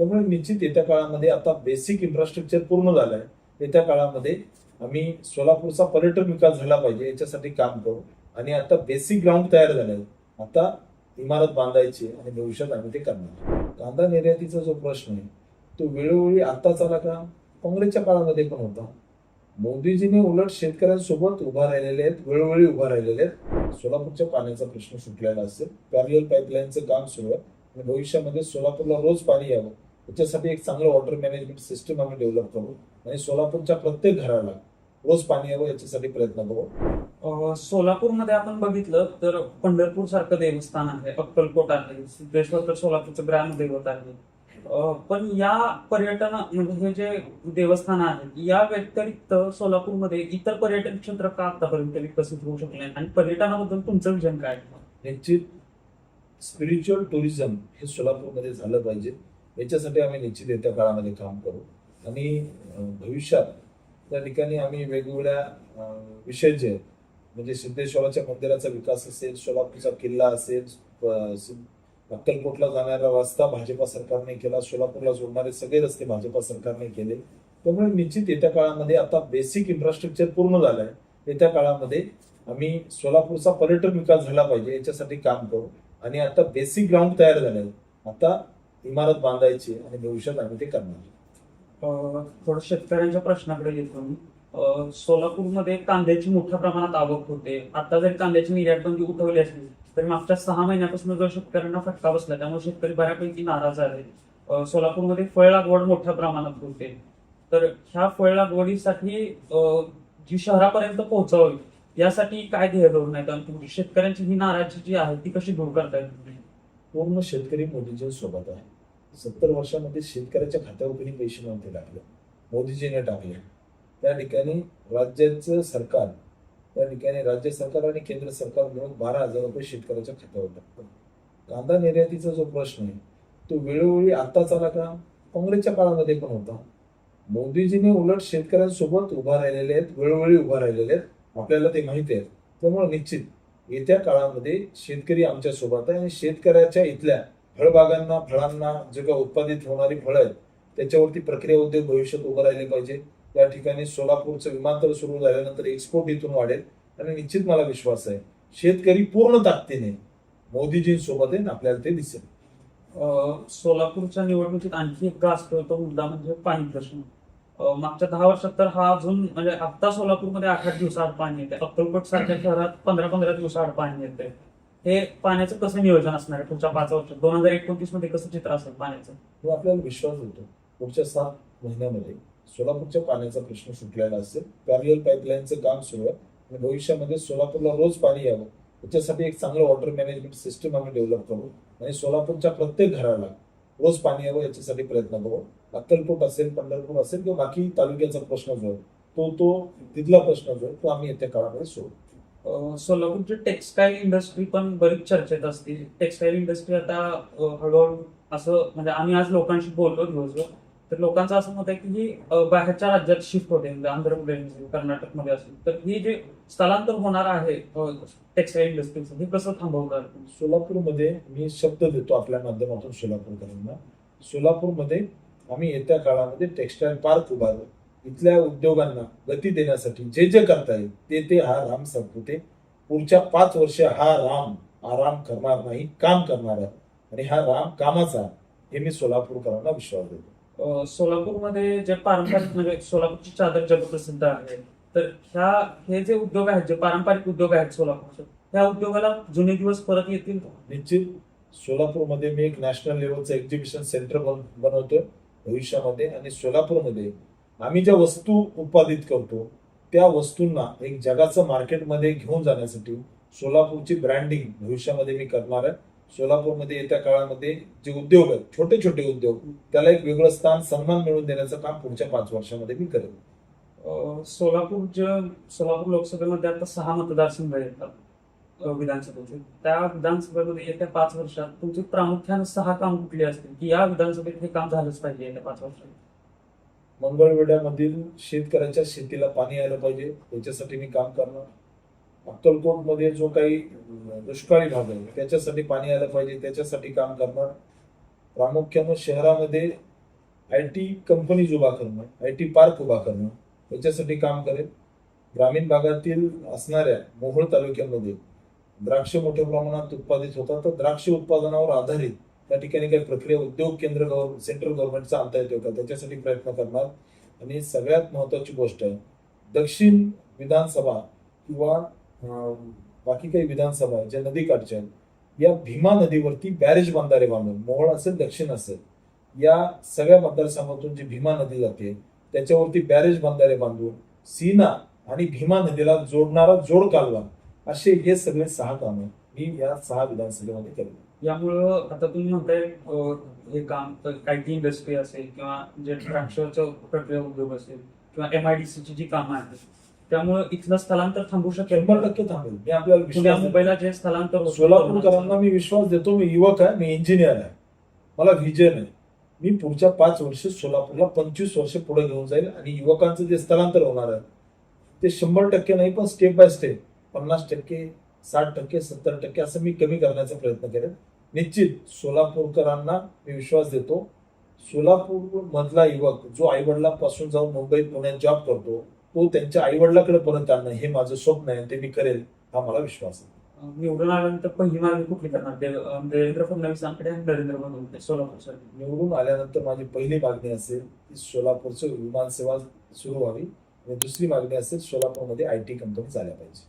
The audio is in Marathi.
त्यामुळे निश्चित येत्या काळामध्ये आता बेसिक इन्फ्रास्ट्रक्चर पूर्ण झालं आहे येत्या काळामध्ये आम्ही सोलापूरचा पर्यटन विकास झाला पाहिजे याच्यासाठी काम करू. आणि आता बेसिक ग्राउंड तयार झाले आहे आता इमारत बांधायची आणि भविष्यात आम्ही ते करणार कांदा निर्यातीचा जो प्रश्न आहे तो वेळोवेळी आत्ताच आला का? काँग्रेसच्या काळामध्ये पण होता. मोदीजीने उलट शेतकऱ्यांसोबत उभा राहिलेले आहेत वेळोवेळी उभा राहिलेले आहेत. सोलापूरच्या पाण्याचा प्रश्न सुटलेला असेल. पॅरियल पाईपलाईनचं काम सुरू आहे. आणि भविष्यामध्ये सोलापूरला रोज पाणी यावं. याच्यासाठी एक चांगलं वॉटर मॅनेजमेंट सिस्टम आम्ही डेव्हलप करू आणि सोलापूरच्या प्रत्येक घराला रोज पाणी यावं याच्यासाठी प्रयत्न करू सोलापूरमध्ये आपण बघितलं तर पंढरपूर सारखं देवस्थान आहे अक्कलकोट आहे सिद्धेश्वर तर सोलापूरचं ग्रामदैवत आहे पण या पर्यटन म्हणजे हे जे देवस्थान आहेत या व्यतिरिक्त सोलापूरमध्ये इतर पर्यटन क्षेत्र का आतापर्यंत विकसित होऊ शकले? आणि पर्यटनाबद्दल तुमचं विजन काय आहे? निश्चित स्पिरिच्युअल टुरिझम हे सोलापूरमध्ये झालं पाहिजे याच्यासाठी आम्ही निश्चित येत्या काळामध्ये काम करू. आणि भविष्यात त्या ठिकाणी आम्ही वेगवेगळ्या विषय जे आहेत म्हणजे सिद्धेश्वराच्या मंदिराचा विकास असेल सोलापूरचा किल्ला असेल अक्कलकोटला जाणारा रस्ता भाजपा सरकारने केला सोलापूरला जोडणारे सगळे रस्ते भाजपा सरकारने केले. त्यामुळे निश्चित येत्या काळामध्ये आता बेसिक इन्फ्रास्ट्रक्चर पूर्ण झालं आहे येत्या काळामध्ये आम्ही सोलापूरचा पर्यटन विकास झाला पाहिजे याच्यासाठी काम करू. आणि आता बेसिक ग्राउंड तयार झालं आहे आता इमारत बांधायची आणि भविष्यात आम्ही ते करणार. थोडं शेतकऱ्यांच्या प्रश्नाकडे येतो मी. सोलापूरमध्ये कांद्याची मोठ्या प्रमाणात आवक होते. आता जरी कांद्याची निर्यात बंदी उठवली असली तरी मागच्या सहा महिन्यापासून जो शेतकऱ्यांना फटका बसला त्यामुळे शेतकरी बऱ्यापैकी नाराज आहे सोलापूरमध्ये फळ लागवड मोठ्या प्रमाणात होते. तर ह्या फळ लागवडीसाठी जी शहरापर्यंत पोहोचावी यासाठी काय ध्येय धोरण आहे? आणि शेतकऱ्यांची ही नाराजी जी आहे ती कशी दूर करता येईल? पूर्ण शेतकरी मोदीजींसोबत आहे. सत्तर वर्षामध्ये शेतकऱ्याच्या खात्यावर कोणी पैसे नव्हते टाकले. मोदीजीने टाकले. त्या ठिकाणी राज्याचं सरकार त्या ठिकाणी राज्य सरकार आणि केंद्र सरकार मिळून बारा हजार रुपये शेतकऱ्याच्या खात्यावर टाकतं कांदा निर्यातीचा जो प्रश्न आहे तो वेळोवेळी आत्ताच आला का? काँग्रेसच्या काळामध्ये पण होता. मोदीजीने उलट शेतकऱ्यांसोबत उभा राहिलेले आहेत वेळोवेळी उभा राहिलेले आहेत. आपल्याला ते माहिती आहे. त्यामुळे निश्चित येत्या काळामध्ये शेतकरी आमच्यासोबत आहे आणि शेतकऱ्याच्या इथल्या फळबागांना फळांना जे काही उत्पादित होणारी फळं आहेत त्याच्यावरती प्रक्रिया उद्योग भविष्यात उभं राहिले पाहिजे. या ठिकाणी सोलापूरचं विमानतळ सुरू झाल्यानंतर एक्सपोर्ट इथून वाढेल. आणि निश्चित मला विश्वास आहे शेतकरी पूर्ण ताकदीने मोदीजींसोबत आहे आपल्याला ते दिसेल. सोलापूरच्या निवडणुकीत आणखी एक गाजतो तो मुद्दा म्हणजे पाणी प्रश्न मागच्या दहा वर्षात तर हा अजून म्हणजे आता सोलापूरमध्ये आठ आठ दिवसाआड पाणी येते अक्कलकोट सारख्या शहरात पंधरा पंधरा दिवसाआड पाणी येते हे पाण्याचं कसं नियोजन असणार आहे पुढच्या पाच वर्षात? दोन हजार एकोणतीसमध्ये कसं चित्र असेल पाण्याचं? हो, आपल्याला विश्वास होतो. पुढच्या सात महिन्यामध्ये सोलापूरच्या पाण्याचा प्रश्न सुटलेला असेल. पॅरल पाईपलाईनचं काम सुरू आहे आणि भविष्यामध्ये सोलापूरला रोज पाणी यावं. याच्यासाठी एक चांगलं वॉटर मॅनेजमेंट सिस्टम आम्ही डेव्हलप करू आणि सोलापूरच्या प्रत्येक घराला रोज पाणी यावं याच्यासाठी प्रयत्न करू. अक्कलकोट असेल पंढरपूर असेल किंवा बाकी तालुक्याचा प्रश्न जो आहे तो तो तिथला प्रश्न जो आहे तो आम्ही येत्या काळामध्ये सोडू सोलापूरची टेक्सटाईल इंडस्ट्री पण बरीच चर्चेत असते. टेक्सटाईल इंडस्ट्री आता हळूहळू असं म्हणजे आम्ही आज लोकांशी बोललो दिवसभर तर लोकांचं असं मत आहे की ही बाहेरच्या राज्यात शिफ्ट होते म्हणजे आंध्र प्रदेश कर्नाटकमध्ये असेल तर ही जे स्थलांतर होणार आहे टेक्सटाईल इंडस्ट्रीचं हे कसं थांबवणार सोलापूरमध्ये मी शब्द देतो आपल्या माध्यमातून सोलापूरकरांना. सोलापूरमध्ये आम्ही येत्या काळामध्ये टेक्सटाईल पार्क उभारू इथल्या उद्योगांना गती देण्यासाठी जे जे करता येईल ते ते हा राम सातपुते पुढच्या पाच वर्ष हा राम आराम करणार नाही काम करणार आहे. आणि हा राम कामाचा. हे मी सोलापूरकरांना विश्वास देतो. सोलापूरमध्ये जे पारंपरिक म्हणजे सोलापूरची चादर जगप्रसिद्ध आहे तर ह्या हे जे उद्योग आहेत जे पारंपरिक उद्योग आहेत सोलापूरचे त्या उद्योगाला जुने दिवस परत येतील? निश्चित. सोलापूरमध्ये मी एक नॅशनल लेवलचं एक्झिबिशन सेंटर बन बनवतोय. भविष्यामध्ये आणि सोलापूरमध्ये आम्ही ज्या वस्तू उत्पादित करतो त्या वस्तूंना एक जगाचं मार्केटमध्ये घेऊन जाण्यासाठी सोलापूरची ब्रँडिंग भविष्यामध्ये मी करणार आहे. सोलापूरमध्ये येत्या काळामध्ये जे उद्योग आहेत छोटे छोटे उद्योग त्याला एक वेगळं स्थान सन्मान मिळवून देण्याचं काम पुढच्या पाच वर्षामध्ये मी करेन. सोलापूरच्या सोलापूर लोकसभेमध्ये आता सहा मतदारसंघ येतात विधानसभेचे त्या विधानसभेमध्ये येत्या पाच वर्षात तुमची प्रामुख्याने सहा काम कुठली असतील? की या विधानसभेत हे काम झालंच पाहिजे येत्या पाच वर्षात? मंगळवेढ्यामधील शेतकऱ्यांच्या शेतीला पाणी यायला पाहिजे. याच्यासाठी मी काम करणार. अक्कलकोटमध्ये जो काही दुष्काळी भाग आहे त्याच्यासाठी पाणी यायला पाहिजे. त्याच्यासाठी काम करणार. प्रामुख्यानं शहरामध्ये आय टी कंपनीज उभा करणं आय टी पार्क उभा करणं याच्यासाठी काम करेल ग्रामीण भागातील असणाऱ्या मोहोळ तालुक्यामध्ये द्राक्ष मोठ्या प्रमाणात उत्पादित होतात. तर द्राक्ष उत्पादनावर आधारित त्या ठिकाणी काही प्रक्रिया उद्योग केंद्र गव्हर्न सेंट्रल गव्हर्नमेंटचा आणता येतो का? त्याच्यासाठी प्रयत्न करणार. आणि सगळ्यात महत्वाची गोष्ट आहे दक्षिण विधानसभा किंवा बाकी काही विधानसभा आहे, ज्या नदीकाठच्या आहेत या भीमा नदीवरती बॅरेज बांधारे बांधून मोहोळ असेल दक्षिण असेल या सगळ्या मतदारसंघातून जी भीमा नदी जाते त्याच्यावरती बॅरेज बांधारे बांधून सीना आणि भीमा नदीला जोडणारा जोड कालवा असे हे सगळे सहा कामं मी या सहा विधानसभेमध्ये केले यामुळं आता तुम्ही म्हणताय हे काम आय टी इंडस्ट्री असेल किंवा जे द्राक्षाचं प्रक्रिया उद्योग असेल किंवा एमआयडीसीची जी कामं आहेत त्यामुळं इथलं स्थलांतर थांबू शकेल? शंभर टक्के थांबेल. मी आपल्याला. मुंबईला जे स्थलांतर सोलापूरकरांना मी विश्वास देतो. मी युवक आहे मी इंजिनियर आहे. मला व्हिजन आहे. मी पुढच्या पाच वर्ष सोलापूरला पंचवीस वर्ष पुढे घेऊन जाईल आणि युवकांचं जे स्थलांतर होणार आहे ते शंभर टक्के नाही पण स्टेप बाय स्टेप पन्नास टक्के साठ टक्के सत्तर टक्के असं मी कमी करण्याचा प्रयत्न करेन. निश्चित सोलापूरकरांना मी विश्वास देतो सोलापूर मधला युवक जो आई वडिलांपासून जाऊन मुंबईत पुण्यात जॉब करतो तो त्यांच्या आई वडिलाकडे परत आणणं हे माझं स्वप्न आहे ते मी करेल हा मला विश्वास आहे. निवडून आल्यानंतर पहिली मागणी कुठली करणार? देवेंद्र फडणवीसांकडे नरेंद्र मोदी सोलापूरसाठी निवडून आल्यानंतर माझी पहिली मागणी असेल की सोलापूरचं विमानसेवा सुरू व्हावी आणि दुसरी मागणी असेल सोलापूरमध्ये आय टी कंपनी झाल्या पाहिजे.